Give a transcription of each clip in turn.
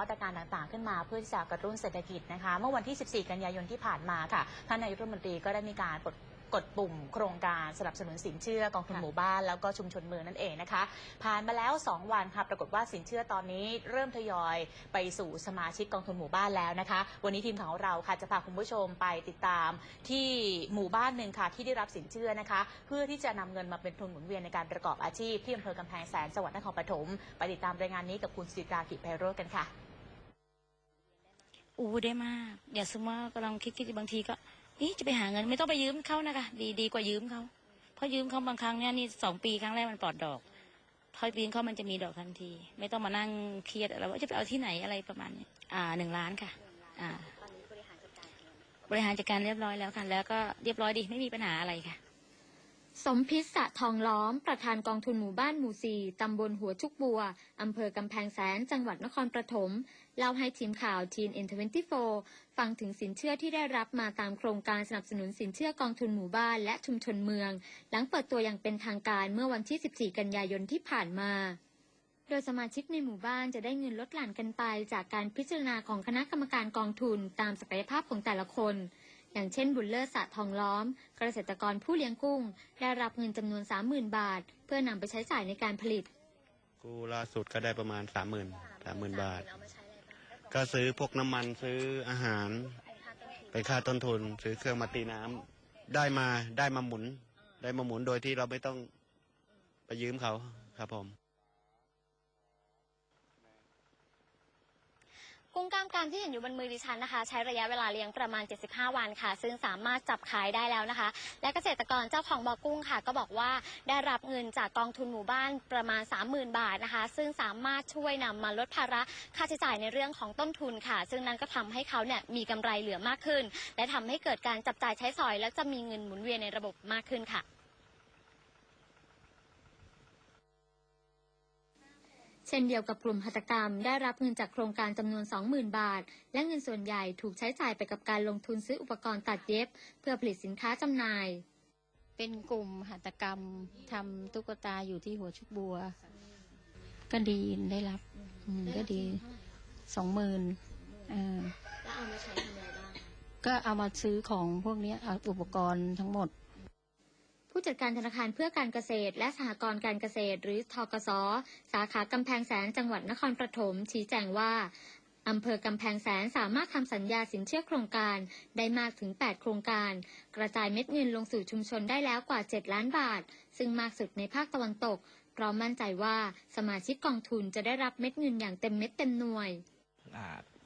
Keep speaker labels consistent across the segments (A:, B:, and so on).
A: มาตรการต่างๆ ขึ้นมาเพื่อที่จะกระตุ้นเศรษฐกิจนะคะ เมื่อวันที่ 14 กันยายนที่ผ่านมาค่ะท่านนายกรัฐมนตรีก็ได้มีการกดกดปุ่มโครงการสนับสนุนสินเชื่อกองทุน
B: ค่ะ
A: หมู่บ้านแล้วก็ชุมชนเมืองนั่นเองนะคะ ผ่านมาแล้ว 2 วันค่ะปรากฏว่าสินเชื่อตอนนี้เริ่มทยอยไปสู่สมาชิกกองทุนหมู่บ้านแล้วนะคะ วันนี้ทีมข่าวของเราค่ะจะพาคุณผู้ชมไปติดตามที่หมู่บ้านหนึ่งค่ะที่ได้รับสินเชื่อนะคะ เพื่อที่จะนำเงินมาเป็นทุนหมุนเวียนในการประกอบอาชีพที่อำเภอกำแพงแสนจังหวัดนครปฐมไปติดตามรายงานนี้กับคุณสิตรากิจไพโรจน์กันค่ะ
B: อู้ได้มากอย่าสมมติว่ากำลังคิดคิดบางทีก็นี่จะไปหาเงินไม่ต้องไปยืมเขานะคะดีดีกว่ายืมเขาเพราะยืมเขาบางครั้งเนี่ยนี่สองปีครั้งแรกมันปลอดดอกพอยืมเขามันจะมีดอกทันที ไม่ต้องมานั่งเครียดอะไรว่าจะไปเอาที่ไหนอะไรประมาณนี้อ่าหนึ่งล้านค่ะ อ่าบริหารจัดการเรียบร้อยแล้วค่ะ แล้วก็เรียบร้อยดีไม่มีปัญหาอะไรค่ะ
C: สมพิษสะทองล้อม ประธานกองทุนหมู่บ้านหมู่สี่ตำบลหัวชุกบัว อำเภอกำแพงแสน จังหวัดนครปฐม เล่าให้ทีมข่าวทีนเอ็นทเวนตี้โฟฟังถึงสินเชื่อที่ได้รับมาตามโครงการสนับสนุนสินเชื่อกองทุนหมู่บ้านและชุมชนเมือง หลังเปิดตัวอย่างเป็นทางการเมื่อวันที่ 14 กันยายนที่ผ่านมาโดยสมาชิกในหมู่บ้านจะได้เงินลดหลั่นกันไป จากการพิจารณาของคณะกรรมการกองทุนตามศักยภาพของแต่ละคน อย่างเช่นบุญเลิศสะทองล้อม เกษตรกรผู้เลี้ยงกุ้ง ได้รับเงินจำนวน 30,000 บาท เพื่อนำไปใช้จ่ายในการผลิต
D: กู้ล่าสุดก็ได้ประมาณสามหมื่นสามหมื่นบาท ก็ซื้อพวกน้ำมันซื้ออาหารไปค่าต้นทุน ซื้อเครื่องมาตีน้ำได้มาได้มาหมุน ได้มาหมุนโดยที่เราไม่ต้องไปยืมเขาครับผม
C: กุ้งกล้ามกรามที่เห็นอยู่บนมือดิฉันนะคะ ใช้ระยะเวลาเลี้ยงประมาณ 75 วันค่ะ ซึ่งสามารถจับขายได้แล้วนะคะ และเกษตรกรเจ้าของบ่อกุ้งค่ะ ก็บอกว่าได้รับเงินจากกองทุนหมู่บ้านประมาณ 30,000 บาทนะคะ ซึ่งสามารถช่วยนำมาลดภาระค่าใช้จ่ายในเรื่องของต้นทุนค่ะ ซึ่งนั้นก็ทำให้เขาเนี่ยมีกำไรเหลือมากขึ้น และทำให้เกิดการจับจ่ายใช้สอย และจะมีเงินหมุนเวียนในระบบมากขึ้นค่ะ เช่นเดียวกับกลุ่มหัตถกรรมได้รับเงินจากโครงการจำนวน 20,000 บาท และเงินส่วนใหญ่ถูกใช้จ่ายไปกับการลงทุนซื้ออุปกรณ์ตัดเย็บ เพื่อผลิตสินค้าจำหน่าย
E: เป็นกลุ่มหัตถกรรมทำตุ๊กตาอยู่ที่หัวชุกบัว ก็ดีได้รับอืมก็ดีสองหมื่นอ่า
C: แล้วเอามาใช้ทำอะไรบ้าง
E: ก็เอามาซื้อของพวกเนี้ยเอาอุปกรณ์ทั้งหมด
C: ผู้จัดการธนาคารเพื่อการเกษตร และสหกรณ์การเกษตร หรือทกส สาขากำแพงแสนจังหวัดนครปฐมชี้แจงว่าอำเภอกำแพงแสนสามารถทำสัญญาสินเชื่อโครงการได้มากถึง 8 โครงการ กระจายเม็ดเงินลงสู่ชุมชนได้แล้วกว่า 7 ล้านบาท ซึ่งมากสุดในภาคตะวันตกพร้อมั่นใจว่าสมาชิกกองทุนจะได้รับเม็ดเงินอย่างเต็มเม็ดเต็มหน่วย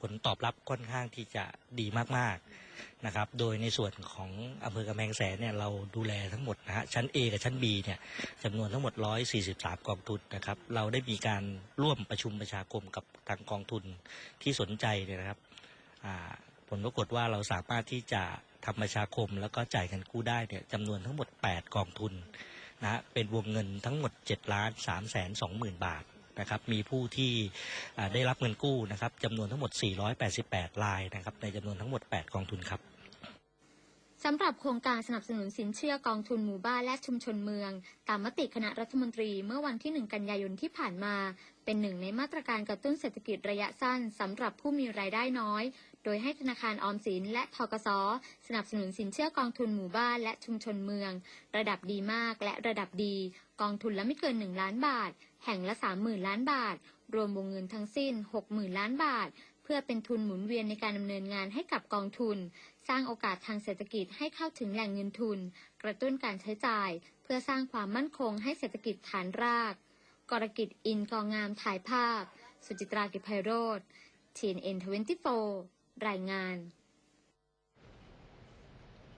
F: ผลตอบรับค่อนข้างที่จะดีมากๆนะครับ โดยในส่วนของอำเภอกำแพงแสนเนี่ยเราดูแลทั้งหมดนะฮะชั้น A กับชั้น B เนี่ยจำนวนทั้งหมด 143 กองทุนนะครับ เราได้มีการร่วมประชุมประชาคมกับทางกองทุนที่สนใจเนี่ยนะครับผลปรากฏว่าเราสามารถที่จะทำประชาคมแล้วก็จ่ายเงินกู้ได้เนี่ยจำนวนทั้งหมด 8 กองทุนนะฮะเป็นวงเงินทั้งหมด7ล้าน3แสน2หมื่นบาท นะครับมีผู้ที่ได้รับเงินกู้นะครับจำนวนทั้งหมด 488 รายนะครับในจำนวนทั้งหมด 8 กองทุนครับ
C: สำหรับโครงการสนับสนุนสินเชื่อกองทุนหมู่บ้านและชุมชนเมือง ตามมติคณะรัฐมนตรีเมื่อวันที่ 1 กันยายนที่ผ่านมา เป็นหนึ่งในมาตรการกระตุ้นเศรษฐกิจระยะสั้นสำหรับผู้มีรายได้น้อย โดยให้ธนาคารออมสินและทกสสนับสนุนสินเชื่อกองทุนหมู่บ้านและชุมชนเมือง ระดับดีมากและระดับดี กองทุนละไม่เกิน 1 ล้านบาท แห่งละ 30,000 ล้านบาท รวมวงเงินทั้งสิ้น 60,000 ล้านบาท เพื่อเป็นทุนหมุนเวียนในการดำเนินงานให้กับกองทุน สร้างโอกาสทางเศรษฐกิจให้เข้าถึงแหล่งเงินทุน กระตุ้นการใช้จ่าย เพื่อสร้างความมั่นคงให้เศรษฐกิจฐานราก กรกิจอินกองงามถ่ายภาพ สุจิตรากิจไพโรธทีนเอ็นทเวนตี้โฟ รายงาน